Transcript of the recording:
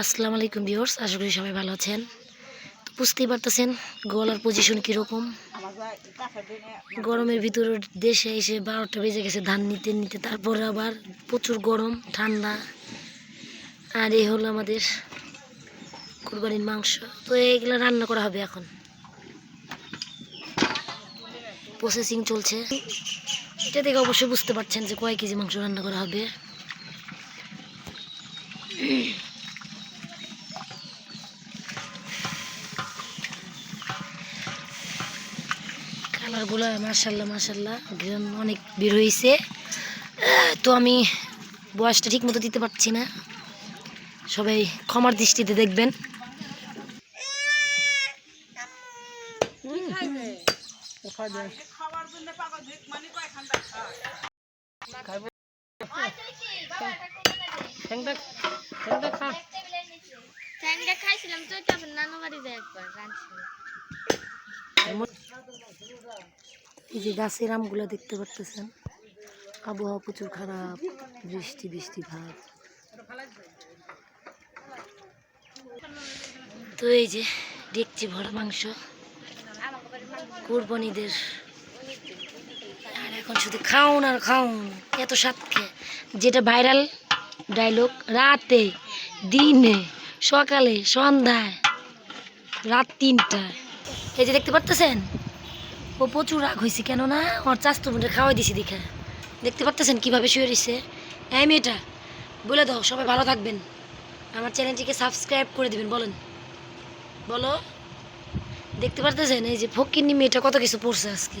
আসসালামু আলাইকুম ভিউয়ার্স আশা করি সবাই ভালো আছেন। তো বুঝতেই পারতেছেন গলার পজিশন কীরকম। গরমের ভিতর দেশে এসে বারোটা বেজে গেছে ধান নিতে নিতে তারপর আবার প্রচুর গরম ঠান্ডা। আর এই হলো আমাদের কুরবানির মাংস। তো এইগুলো রান্না করা হবে এখন। প্রসেসিং চলছে। এটা থেকে অবশ্যই বুঝতে পারছেন যে কয় কেজি মাংস রান্না করা হবে। কালারগুলো মার্শাল্লাহ মার্শাল্লাহ গ্রাম অনেক বের হয়েছে। তো আমি বয়সটা ঠিক মতো দিতে পারছি না। সবাই ক্ষমার দৃষ্টিতে দেখবেন। ঠ্যাংটা খাইছিলাম তো তারপর নানু বাড়িতে একবার এই যে গাছের আমগুলো দেখতে পারতেছেন? আবহাওয়া প্রচুর খারাপ বৃষ্টি বৃষ্টি ভাব। তো এই যে দেখছি ভরা মাংস। কুরবানিদের। আর এখন শুধু খাউন আর খাউন এত স্বাদ খেয়ে। যেটা ভাইরাল ডায়লগ, রাতে, দিনে, সকালে, সন্ধ্যায়, রাত তিনটায়। এই যে দেখতে পারতেছেন? ও প্রচুর রাগ হয়েছে কেননা ওর চাস্তো বোনটা খাওয়াই দিছি দেখে। দেখতে পারতেছেন কীভাবে শুয়ে রয়েছে এই মেয়েটা, বলে দাও, সবাই ভালো থাকবেন। আমার চ্যানেলটিকে সাবস্ক্রাইব করে দেবেন, বলেন। বলো। দেখতে পারতেছেন? এই যে ফকিন্নি মেয়েটা কত কিছু পড়ছে আজকে।